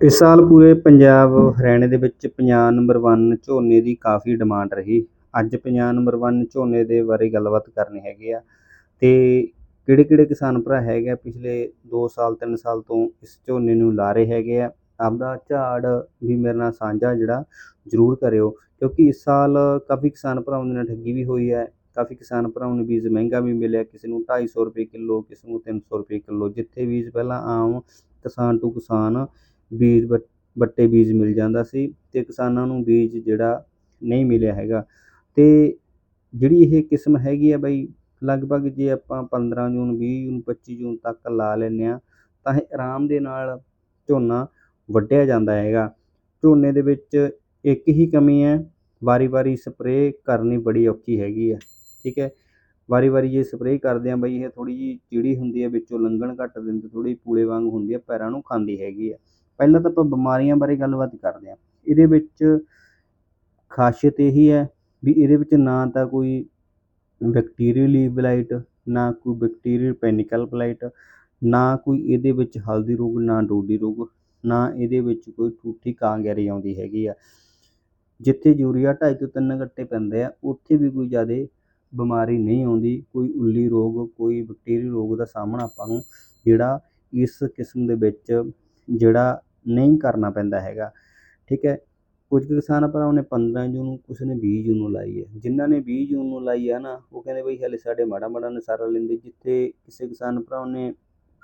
ਇਸ ਸਾਲ ਪੂਰੇ ਪੰਜਾਬ ਹਰਿਆਣੇ ਦੇ ਵਿੱਚ ਪੰਜਾਹ ਨੰਬਰ ਵਨ ਝੋਨੇ ਦੀ ਕਾਫੀ ਡਿਮਾਂਡ ਰਹੀ। ਅੱਜ ਪੰਜਾਹ ਨੰਬਰ ਵਨ ਝੋਨੇ ਦੇ ਬਾਰੇ ਗੱਲਬਾਤ ਕਰਨੀ ਹੈਗੀ ਆ। ਅਤੇ ਕਿਹੜੇ ਕਿਹੜੇ ਕਿਸਾਨ ਭਰਾ ਹੈਗੇ ਆ ਪਿਛਲੇ ਦੋ ਸਾਲ, ਤਿੰਨ ਸਾਲ ਤੋਂ ਇਸ ਝੋਨੇ ਨੂੰ ਲਾ ਰਹੇ ਹੈਗੇ ਆ। ਆਪਦਾ ਝਾੜ ਵੀ ਮੇਰੇ ਨਾਲ ਸਾਂਝਾ ਜਿਹੜਾ ਜ਼ਰੂਰ ਕਰਿਓ, ਕਿਉਂਕਿ ਇਸ ਸਾਲ ਕਾਫੀ ਕਿਸਾਨ ਭਰਾਵਾਂ ਦੇ ਨਾਲ ਠੱਗੀ ਵੀ ਹੋਈ ਹੈ। ਕਾਫੀ ਕਿਸਾਨ ਭਰਾਵਾਂ ਨੂੰ ਬੀਜ ਮਹਿੰਗਾ ਵੀ ਮਿਲਿਆ, ਕਿਸੇ ਨੂੰ ਢਾਈ ਸੌ ਰੁਪਏ ਕਿੱਲੋ, ਕਿਸੇ ਨੂੰ ਤਿੰਨ ਸੌ ਰੁਪਏ ਕਿੱਲੋ। ਜਿੱਥੇ ਬੀਜ ਪਹਿਲਾਂ ਆਮ ਕਿਸਾਨ ਟੂ ਕਿਸਾਨ ਬੀਜ ਵ, ਵੱਟੇ ਬੀਜ ਮਿਲ ਜਾਂਦਾ ਸੀ ਅਤੇ ਕਿਸਾਨਾਂ ਨੂੰ ਬੀਜ ਜਿਹੜਾ ਨਹੀਂ ਮਿਲਿਆ ਹੈਗਾ। ਅਤੇ ਜਿਹੜੀ ਇਹ ਕਿਸਮ ਹੈਗੀ ਆ ਬਾਈ, ਲਗਭਗ ਜੇ ਆਪਾਂ ਪੰਦਰਾਂ ਜੂਨ, ਵੀਹ ਜੂਨ, ਪੱਚੀ ਜੂਨ ਤੱਕ ਲਾ ਲੈਂਦੇ ਹਾਂ, ਤਾਂ ਇਹ ਆਰਾਮ ਦੇ ਨਾਲ ਝੋਨਾ ਵੱਢਿਆ ਜਾਂਦਾ ਹੈਗਾ। ਝੋਨੇ ਦੇ ਵਿੱਚ ਇੱਕ ਹੀ ਕਮੀ ਹੈ ਵਾਰੀ ਵਾਰੀ ਸਪਰੇਅ ਕਰਨੀ ਬੜੀ ਔਖੀ ਹੈਗੀ ਹੈ ਠੀਕ ਹੈ? ਵਾਰੀ ਵਾਰੀ ਜੇ ਸਪਰੇਅ ਕਰਦੇ ਹਾਂ ਬਈ, ਇਹ ਥੋੜ੍ਹੀ ਜਿਹੀ ਚਿੜੀ ਹੁੰਦੀ ਹੈ, ਵਿੱਚੋਂ ਲੰਘਣ ਘੱਟ ਦਿੰਦੀ, ਥੋੜ੍ਹੀ ਪੂਲੇ ਵਾਂਗ ਹੁੰਦੀ ਹੈ, ਪੈਰਾਂ ਨੂੰ ਖਾਂਦੀ ਹੈਗੀ ਹੈ ਪਹਿਲਾਂ ਤਾਂ ਆਪਾਂ ਬਿਮਾਰੀਆਂ ਬਾਰੇ ਗੱਲਬਾਤ ਕਰਦੇ ਹਾਂ। ਇਹਦੇ ਵਿੱਚ ਖਾਸੀਅਤ ਇਹੀ ਹੈ ਵੀ ਇਹਦੇ ਵਿੱਚ ਨਾ ਤਾਂ ਕੋਈ ਬੈਕਟੀਰੀਅਲੀ ਬਲਾਈਟ ਨਾ ਕੋਈ ਬੈਕਟੀਰੀਅਲ ਪੈਨਿਕਲ ਬਲਾਈਟ ਨਾ ਕੋਈ ਇਹਦੇ ਵਿੱਚ ਹਲਦੀ ਰੋਗ, ਨਾ ਡੋਡੀ ਰੋਗ, ਨਾ ਇਹਦੇ ਵਿੱਚ ਕੋਈ ਠੂਠੀ ਕਾਂਗੈਰੀ ਆਉਂਦੀ ਹੈਗੀ ਆ। ਜਿੱਥੇ ਯੂਰੀਆ ਢਾਈ ਤੋਂ ਤਿੰਨ ਗੱਟੇ ਪੈਂਦੇ ਆ, ਉੱਥੇ ਵੀ ਕੋਈ ਜ਼ਿਆਦਾ ਬਿਮਾਰੀ ਨਹੀਂ ਆਉਂਦੀ। ਕੋਈ ਉੱਲੀ ਰੋਗ, ਕੋਈ ਬੈਕਟੀਰੀਅਲ ਰੋਗ ਦਾ ਸਾਹਮਣਾ ਆਪਾਂ ਨੂੰ ਜਿਹੜਾ ਇਸ ਕਿਸਮ ਦੇ ਵਿੱਚ ਜਿਹੜਾ ਨਹੀਂ ਕਰਨਾ ਪੈਂਦਾ ਹੈਗਾ। ਠੀਕ ਹੈ? ਕੁਝ ਕਿਸਾਨ ਭਰਾਵਾਂ ਨੇ 15 ਜੂਨ ਨੂੰ ਕੁਛ ਨੇ 20 ਜੂਨ ਨੂੰ ਲਾਈ ਹੈ। ਜਿਨ੍ਹਾਂ ਨੇ 20 ਜੂਨ ਨੂੰ ਲਾਈ ਹੈ ਨਾ, ਉਹ ਕਹਿੰਦੇ ਬਈ ਹਲੇ ਸਾਡੇ ਮਾੜਾ ਮਾੜਾ ਨਸਾਰਾ ਲੈਂਦੇ, ਜਿੱਥੇ ਕਿਸੇ ਕਿਸਾਨ ਭਰਾਵਾਂ ਨੇ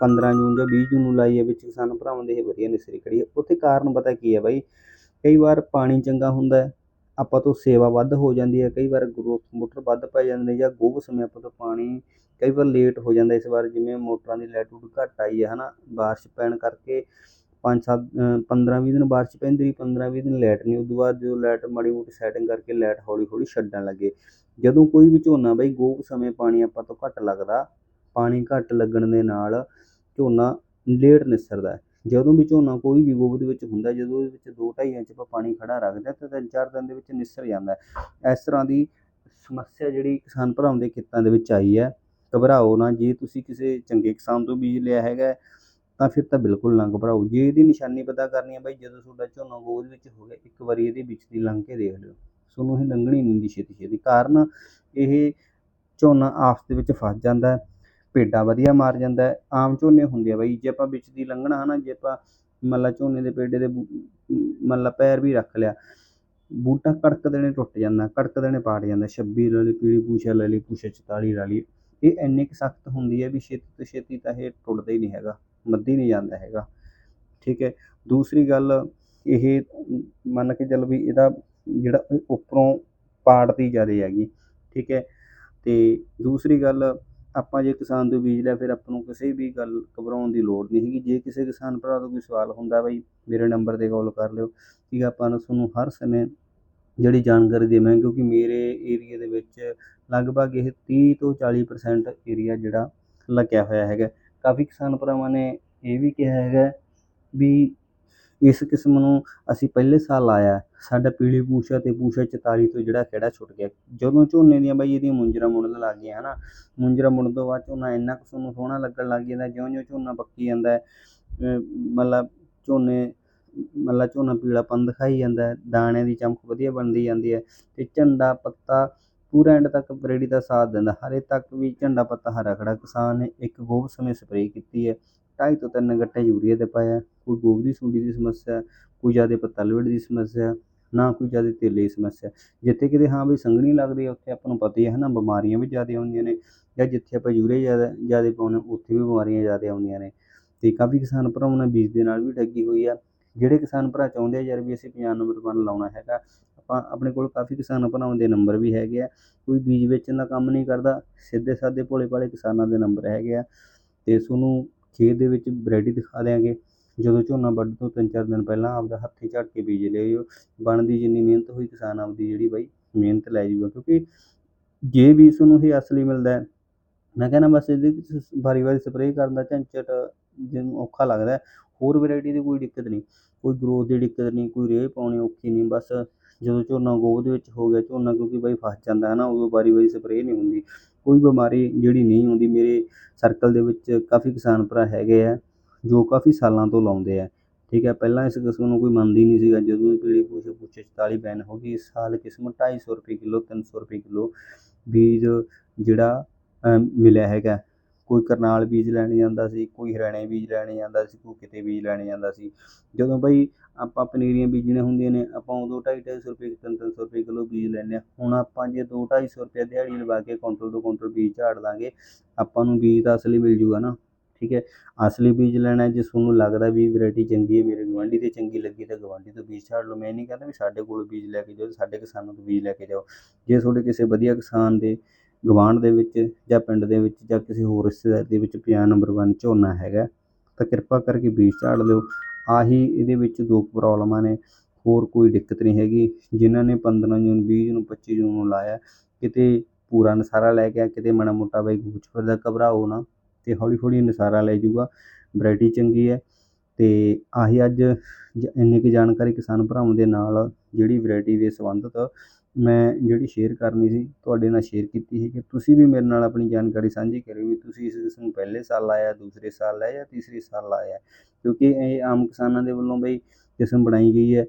15 ਜੂਨ ਜਾਂ 20 ਜੂਨ ਨੂੰ ਲਾਈ ਹੈ, ਵਿੱਚ ਕਿਸਾਨ ਭਰਾਵਾਂ ਦੇ ਇਹ ਵਧੀਆ ਨਿਸਰੀ ਖੜੀ ਹੈ। ਉੱਥੇ ਕਾਰਨ ਪਤਾ ਕੀ ਹੈ ਬਾਈ, ਕਈ ਵਾਰ ਪਾਣੀ ਚੰਗਾ ਹੁੰਦਾ ਆਪਾਂ ਤੋਂ ਸੇਵਾ ਵੱਧ ਹੋ ਜਾਂਦੀ ਹੈ, ਕਈ ਵਾਰ ਗਰੋਥ ਮੋਟਰ ਵੱਧ ਪੈ ਜਾਂਦੇ ਨੇ ਜਾਂ ਗੋਭ ਸਮੇਂ ਆਪਾਂ ਤੋਂ ਪਾਣੀ ਕਈ ਵਾਰ ਲੇਟ ਹੋ ਜਾਂਦਾ ਇਸ ਵਾਰ, ਜਿਵੇਂ ਮੋਟਰਾਂ ਦੀ ਲੈਟੂਡ ਘੱਟ ਆਈ ਹੈ, ਹਨਾ, ਬਾਰਿਸ਼ ਪੈਣ ਕਰਕੇ ਪੰਜ ਸੱਤ ਪੰਦਰਾਂ ਵੀਹ ਦਿਨ ਬਾਰਿਸ਼ ਪੈਂਦੀ ਰਹੀ। ਪੰਦਰਾਂ ਵੀਹ ਦਿਨ ਲਾਈਟ ਨਹੀਂ, ਉਦੋਂ ਬਾਅਦ ਜਦੋਂ ਲਾਈਟ ਮਾੜੀ ਮੋਟੀ ਸੈਟਿੰਗ ਕਰਕੇ ਲਾਈਟ ਹੌਲੀ ਹੌਲੀ ਛੱਡਣ ਲੱਗੇ। ਜਦੋਂ ਕੋਈ ਵੀ ਝੋਨਾ ਬਈ ਗੋਭ ਸਮੇਂ ਪਾਣੀ ਆਪਾਂ ਤੋਂ ਘੱਟ ਲੱਗਦਾ, ਪਾਣੀ ਘੱਟ ਲੱਗਣ ਦੇ ਨਾਲ ਝੋਨਾ ਲੇਟ ਨਿਸਰਦਾ ਜਦੋਂ ਵੀ ਝੋਨਾ ਕੋਈ ਵੀ ਗੋਭ ਦੇ ਵਿੱਚ ਹੁੰਦਾ, ਜਦੋਂ ਉਹਦੇ ਵਿੱਚ ਦੋ ਢਾਈ ਇੰਚ ਆਪਾਂ ਪਾਣੀ ਖੜਾ ਰੱਖਦੇ ਤਾਂ ਤਿੰਨ ਚਾਰ ਦਿਨ ਦੇ ਵਿੱਚ ਨਿਸਰ ਜਾਂਦਾ ਇਸ ਤਰ੍ਹਾਂ ਦੀ ਸਮੱਸਿਆ ਜਿਹੜੀ ਕਿਸਾਨ ਭਰਾਵਾਂ ਦੇ ਖੇਤਾਂ ਦੇ ਵਿੱਚ ਆਈ ਹੈ, ਘਬਰਾਓ ਨਾ ਜੇ। ਤੁਸੀਂ ਕਿਸੇ ਚੰਗੇ ਕਿਸਾਨ ਤੋਂ ਬੀਜ ਲਿਆ ਹੈਗਾ ਤਾਂ ਫਿਰ ਤਾਂ ਬਿਲਕੁਲ ਨਾ ਘਬਰਾਓ ਜੇ ਇਹਦੀ ਨਿਸ਼ਾਨੀ ਪਤਾ ਕਰਨੀ ਹੈ ਬਾਈ, ਜਦੋਂ ਤੁਹਾਡਾ ਝੋਨਾ ਗੋਦ ਵਿੱਚ ਹੋ ਗਿਆ, ਇੱਕ ਵਾਰੀ ਇਹਦੇ ਵਿੱਚ ਦੀ ਲੰਘ ਕੇ ਦੇਖ ਲਿਓ। ਤੁਹਾਨੂੰ ਇਹ ਲੰਘਣੀ ਨਹੀਂ ਹੁੰਦੀ ਛੇਤੀ ਛੇਤੀ। ਕਾਰਨ ਇਹ ਝੋਨਾ ਆਪਸ ਦੇ ਵਿੱਚ ਫਸ ਜਾਂਦਾ ਭੇਡਾਂ ਵਧੀਆ ਮਾਰ ਜਾਂਦਾ ਆਮ ਝੋਨੇ ਹੁੰਦੇ ਆ ਬਾਈ, ਜੇ ਆਪਾਂ ਵਿੱਚ ਦੀ ਲੰਘਣਾ ਹਨਾ, ਜੇ ਆਪਾਂ ਮੰਨ ਝੋਨੇ ਦੇ ਪੇਡੇ ਦੇ ਮੰਨ ਪੈਰ ਵੀ ਰੱਖ ਲਿਆ, ਬੂਟਾ ਕੜਕ ਦੇਣੇ ਟੁੱਟ ਜਾਂਦਾ, ਕੜਕ ਦੇਣੇ ਪਾੜ ਜਾਂਦਾ 26 ਲੈ ਲਈ, ਪੀਲੀ ਪੂਛਾ ਲੈ ਲਈ, ਪੂਛਾ 44 ਲੈ ਲਈ ਇਹ ਇੰਨੀ ਕੁ ਸਖਤ ਹੁੰਦੀ ਹੈ ਵੀ ਛੇਤੀ ਤੋਂ ਛੇਤੀ ਤਾਂ ਇਹ ਟੁੱਟਦਾ ਹੀ ਨਹੀਂ ਹੈਗਾ। ਮੱਦੀ ਨਹੀਂ ਜਾਂਦਾ ਹੈਗਾ। ਠੀਕ ਹੈ। ਦੂਸਰੀ ਗੱਲ ਇਹ ਮੰਨ ਕੇ ਚੱਲ ਵੀ ਇਹਦਾ ਜਿਹੜਾ ਉੱਪਰੋਂ ਪਾੜਦੀ ਜ਼ਿਆਦਾ ਹੈਗੀ। ਠੀਕ ਹੈ। ਅਤੇ ਦੂਸਰੀ ਗੱਲ ਆਪਾਂ ਜੇ ਕਿਸਾਨ ਤੋਂ ਬੀਜ ਲਿਆ, ਫਿਰ ਆਪਾਂ ਨੂੰ ਕਿਸੇ ਵੀ ਗੱਲ ਘਬਰਾਉਣ ਦੀ ਲੋੜ ਨਹੀਂ ਹੈਗੀ। ਜੇ ਕਿਸੇ ਕਿਸਾਨ ਭਰਾ ਤੋਂ ਕੋਈ ਸਵਾਲ ਹੁੰਦਾ ਬਈ, ਮੇਰੇ ਨੰਬਰ 'ਤੇ ਕਾਲ ਕਰ ਲਿਓ। ਠੀਕ ਹੈ। ਆਪਾਂ ਤੁਹਾਨੂੰ ਹਰ ਸਮੇਂ ਜਿਹੜੀ ਜਾਣਕਾਰੀ ਦੇਵਾਂਗੇ ਕਿਉਂਕਿ ਮੇਰੇ ਏਰੀਆ ਦੇ ਵਿੱਚ ਲਗਭਗ ਇਹ 30 ਤੋਂ 40% ਏਰੀਆ ਜਿਹੜਾ ਲੱਗਿਆ ਹੋਇਆ ਹੈਗਾ। ਕਾਫੀ ਕਿਸਾਨ ਭਰਾਵਾਂ ਨੇ ਇਹ ਵੀ ਕਿਹਾ ਹੈਗਾ ਵੀ ਇਸ ਕਿਸਮ ਨੂੰ ਅਸੀਂ ਪਹਿਲੇ ਸਾਲ ਲਾਇਆ ਸਾਡਾ ਪੀਲੀ ਪੂਛਾ ਤੇ ਪੂਸ਼ਾ 44 ਤੋਂ ਜਿਹੜਾ ਖੇੜਾ ਛੁੱਟ ਗਿਆ। ਜਦੋਂ ਝੋਨੇ ਦੀਆਂ ਬਾਈ ਇਹਦੀਆਂ ਮੁੰਜਰਾ ਮੁੜਨ ਲੱਗ ਗਈਆਂ ਹਨਾ, ਮੁੰਜਰਾ ਮੁੜਨ ਤੋਂ ਬਾਅਦ ਝੋਨਾ ਇੰਨਾ ਕੁ ਤੁਹਾਨੂੰ ਸੋਹਣਾ ਲੱਗਣ ਲੱਗ ਜਾਂਦਾ ਜਿਉਂ ਜਿਉਂ ਝੋਨਾ ਪੱਕੀ ਜਾਂਦਾ ਮਤਲਬ ਝੋਨੇ, ਮਤਲਬ ਝੋਨਾ ਪੀਲਾਪਨ ਦਿਖਾਈ ਜਾਂਦਾ, ਦਾਣੇ ਦੀ ਚਮਕ ਵਧੀਆ ਬਣਦੀ ਜਾਂਦੀ ਹੈ ਤੇ ਝੰਡਾ, ਪੱਤਾ ਪੂਰਾ ਐਂਡ ਤੱਕ ਬਰੇਡੀ ਦਾ ਸਾਥ ਦਿੰਦਾ। ਹਰੇ ਤੱਕ ਵੀ ਝੰਡਾ ਪੱਤਾ ਹਰਾ ਖੜਾ ਕਿਸਾਨ ਨੇ ਇੱਕ ਗੋਭ ਸਮੇਂ ਸਪਰੇਅ ਕੀਤੀ ਹੈ। ਢਾਈ ਤੋਂ ਤਿੰਨ ਗੱਟੇ ਯੂਰੀਆ ਦੇ ਪਾਇਆ। ਕੋਈ ਗੋਭ ਦੀ ਸੁੰਡੀ ਦੀ ਸਮੱਸਿਆ, ਕੋਈ ਜ਼ਿਆਦਾ ਪੱਤਾ ਲਵੇੜ ਦੀ ਸਮੱਸਿਆ, ਨਾ ਕੋਈ ਜ਼ਿਆਦਾ ਤੇਲੇ ਦੀ ਸਮੱਸਿਆ। ਜਿੱਥੇ ਕਿਤੇ ਹਾਂ ਵੀ ਸੰਘਣੀ ਲੱਗਦੀ ਹੈ, ਉੱਥੇ ਆਪਾਂ ਨੂੰ ਪਤਾ ਹੀ ਹੈ ਨਾ ਬਿਮਾਰੀਆਂ ਵੀ ਜ਼ਿਆਦਾ ਆਉਂਦੀਆਂ ਨੇ। ਜਾਂ ਜਿੱਥੇ ਆਪਾਂ ਯੂਰੀਆ ਜ਼ਿਆਦਾ ਜ਼ਿਆਦਾ ਪਾਉਂਦੇ ਉੱਥੇ ਵੀ ਬਿਮਾਰੀਆਂ ਜ਼ਿਆਦਾ ਆਉਂਦੀਆਂ ਨੇ। ਅਤੇ ਕਾਫੀ ਕਿਸਾਨ ਭਰਾਵਾਂ ਨੇ ਬੀਜ ਦੇ ਨਾਲ ਵੀ ਠੱਗੀ ਹੋਈ ਆ। ਜਿਹੜੇ ਕਿਸਾਨ ਭਰਾ ਚਾਹੁੰਦੇ ਆ ਯਾਰ ਵੀ ਅਸੀਂ ਪੰਜਾਬ ਨੰਬਰ ਵਨ ਲਾਉਣਾ ਹੈਗਾ, ਆਪਾਂ ਆਪਣੇ ਕੋਲ ਕਾਫੀ ਕਿਸਾਨ ਭਰਾਵਾਂ ਦੇ ਨੰਬਰ ਵੀ ਹੈਗੇ ਆ, ਕੋਈ ਬੀਜ ਵੇਚਣ ਦਾ ਕੰਮ ਨਹੀਂ ਕਰਦਾ, ਸਿੱਧੇ ਸਾਦੇ ਭੋਲੇ ਭਾਲੇ ਕਿਸਾਨਾਂ ਦੇ ਨੰਬਰ ਹੈਗੇ ਆ ਅਤੇ ਤੁਹਾਨੂੰ ਖੇਤ ਦੇ ਵਿੱਚ ਵੈਰਾਈਟੀ ਦਿਖਾ ਦਿਆਂਗੇ, ਜਦੋਂ ਝੋਨਾ ਵੱਢ ਤੋਂ ਤਿੰਨ ਚਾਰ ਦਿਨ ਪਹਿਲਾਂ ਆਪਦਾ ਹੱਥੀਂ ਝਾੜ ਕੇ ਬੀਜ ਲਿਆਇਓ ਬਣਦੀ ਜਿੰਨੀ ਮਿਹਨਤ ਹੋਈ ਕਿਸਾਨ ਆਪਦੀ ਜਿਹੜੀ ਬਾਈ ਮਿਹਨਤ ਲੈ ਜਾਊਗਾ, ਕਿਉਂਕਿ ਜੇ ਵੀ ਤੁਹਾਨੂੰ ਇਹ ਅਸਲੀ ਮਿਲਦਾ ਮੈਂ ਕਹਿੰਦਾ ਬਸ ਇਹਦੇ ਵਿੱਚ ਵਾਰੀ ਵਾਰੀ ਸਪਰੇਅ ਕਰਨ ਦਾ ਝੰਜਟ ਜਿਹਨੂੰ ਔਖਾ ਲੱਗਦਾ ਹੋਰ ਵੈਰਾਈਟੀ ਦੀ ਕੋਈ ਦਿੱਕਤ ਨਹੀਂ। ਕੋਈ ਗਰੋਥ ਦੀ ਦਿੱਕਤ ਨਹੀਂ, ਕੋਈ ਰੇਹ ਪਾਉਣੀ ਔਖੀ ਨਹੀਂ, ਬਸ ਜਦੋਂ ਝੋਨਾ ਗੋਭ ਦੇ ਵਿੱਚ ਹੋ ਗਿਆ ਝੋਨਾ, ਕਿਉਂਕਿ ਬਾਈ ਫਸ ਜਾਂਦਾ ਹੈ ਨਾ, ਉਦੋਂ ਵਾਰੀ ਵਾਰੀ ਸਪਰੇਅ ਨਹੀਂ ਹੁੰਦੀ। ਕੋਈ ਬਿਮਾਰੀ ਜਿਹੜੀ ਨਹੀਂ ਹੁੰਦੀ ਮੇਰੇ ਸਰਕਲ ਦੇ ਵਿੱਚ ਕਾਫੀ ਕਿਸਾਨ ਭਰਾ ਹੈਗੇ ਆ, ਜੋ ਕਾਫੀ ਸਾਲਾਂ ਤੋਂ ਲਾਉਂਦੇ ਆ। ਠੀਕ ਹੈ, ਪਹਿਲਾਂ ਇਸ ਕਿਸਮ ਨੂੰ ਕੋਈ ਮੰਨਦੀ ਨਹੀਂ ਸੀਗਾ, ਜਦੋਂ ਦੀ ਪੀਲੀ ਪੁੱਛ ਪੁੱਛ 44 ਬੈਨ ਹੋ ਗਈ, ਇਸ ਸਾਲ ਕਿਸਮ 250 ਰੁਪਏ ਕਿਲੋ 300 ਰੁਪਏ ਕਿਲੋ ਬੀਜ ਜਿਹੜਾ ਮਿਲਿਆ ਹੈਗਾ। ਕੋਈ ਕਰਨਾਲ ਬੀਜ ਲੈਣੇ ਜਾਂਦਾ ਸੀ, ਕੋਈ ਹਰਿਆਣੇ ਬੀਜ ਲੈਣੇ ਜਾਂਦਾ ਸੀ, ਕੋਈ ਕਿਤੇ ਬੀਜ ਲੈਣੇ ਜਾਂਦਾ ਸੀ। ਜਦੋਂ ਬਈ ਆਪਾਂ ਪਨੀਰੀਆਂ ਬੀਜਣੀਆਂ ਹੁੰਦੀਆਂ ਨੇ, ਆਪਾਂ ਉਦੋਂ ਢਾਈ ਢਾਈ ਸੌ ਰੁਪਏ, ਤਿੰਨ ਤਿੰਨ ਸੌ ਰੁਪਏ ਕਿਲੋ ਬੀਜ ਲੈਂਦੇ ਹਾਂ। ਹੁਣ ਆਪਾਂ ਜੇ ਦੋ ਢਾਈ ਸੌ ਰੁਪਏ ਦਿਹਾੜੀ ਲਵਾ ਕੇ ਕੁਇੰਟਲ ਦੋ ਕੁਇੰਟਲ ਬੀਜ ਝਾੜ ਦਾਂਗੇ ਆਪਾਂ ਨੂੰ ਬੀਜ ਤਾਂ ਅਸਲੀ ਮਿਲ ਜੂਗਾ ਨਾ, ਠੀਕ ਹੈ? ਅਸਲੀ ਬੀਜ ਲੈਣਾ ਜੇ ਤੁਹਾਨੂੰ ਲੱਗਦਾ ਵੀ ਵੈਰਾਈਟੀ ਚੰਗੀ ਹੈ, ਮੇਰੇ ਗਵਾਂਢੀ ਤੇ ਚੰਗੀ ਲੱਗੀ ਤਾਂ ਗਵਾਂਢੀ ਤੋਂ ਬੀਜ ਝਾੜ ਲਓ। ਮੈਂ ਨਹੀਂ ਕਹਿੰਦਾ ਵੀ ਸਾਡੇ ਕੋਲ ਬੀਜ ਲੈ ਕੇ ਜਾਓ, ਸਾਡੇ ਕਿਸਾਨਾਂ ਤੋਂ ਬੀਜ ਲੈ ਕੇ ਜਾਓ। ਜੇ ਤੁਹਾਡੇ ਕਿਸੇ ਵਧੀਆ ਕਿਸਾਨ ਦੇ ਗਵਾਂਢ ਦੇ ਵਿੱਚ ਜਾਂ ਪਿੰਡ ਦੇ ਵਿੱਚ ਜਾਂ ਕਿਸੇ ਹੋਰ ਰਿਸ਼ਤੇਦਾਰ ਦੇ ਵਿੱਚ ਪੰਜਾਬ ਨੰਬਰ 1 ਝੋਨਾ ਹੈਗਾ, ਤਾਂ ਕਿਰਪਾ ਕਰਕੇ ਬੀਜ ਝਾੜ ਲਿਓ। ਆਹੀ ਇਹਦੇ ਵਿੱਚ ਦੋ ਪ੍ਰੋਬਲਮਾਂ ਨੇ, ਹੋਰ ਕੋਈ ਦਿੱਕਤ ਨਹੀਂ ਹੈਗੀ। ਜਿਨ੍ਹਾਂ ਨੇ 15 ਜੂਨ 20 ਜੂਨ 25 ਜੂਨ ਨੂੰ ਲਾਇਆ, ਕਿਤੇ ਪੂਰਾ ਨਸਾਰਾ ਲੈ ਗਿਆ, ਕਿਤੇ ਮਾੜਾ ਮੋਟਾ ਬਾਈ ਗੁੱਚ ਫਿਰਦਾ ਘਬਰਾਓ ਨਾ, ਤੇ ਹੌਲੀ ਹੌਲੀ ਨਸਾਰਾ ਲੈ ਜਾਊਗਾ। ਵੈਰਾਈਟੀ ਚੰਗੀ ਹੈ, ਤੇ ਆਹੀ ਅੱਜ ਜ- ਇੰਨੀ ਕੁ ਜਾਣਕਾਰੀ ਕਿਸਾਨ ਭਰਾਵਾਂ ਦੇ ਨਾਲ, ਜਿਹੜੀ ਵੈਰਾਈਟੀ ਦੇ ਸੰਬੰਧਿਤ ਮੈਂ ਜਿਹੜੀ ਸ਼ੇਅਰ ਕਰਨੀ ਸੀ, ਤੁਹਾਡੇ ਨਾਲ ਸ਼ੇਅਰ ਕੀਤੀ ਸੀ ਕਿ ਤੁਸੀਂ ਵੀ ਮੇਰੇ ਨਾਲ ਆਪਣੀ ਜਾਣਕਾਰੀ ਸਾਂਝੀ ਕਰਿਓ ਵੀ ਤੁਸੀਂ ਇਸ ਕਿਸਮ ਪਹਿਲੇ ਸਾਲ ਲਾਇਆ, ਦੂਸਰੇ ਸਾਲ ਲਾਇਆ ਜਾਂ ਤੀਸਰੇ ਸਾਲ ਲਾਇਆ। ਕਿਉਂਕਿ ਇਹ ਆਮ ਕਿਸਾਨਾਂ ਦੇ ਵੱਲੋਂ ਬਈ ਕਿਸਮ ਬਣਾਈ ਗਈ ਹੈ।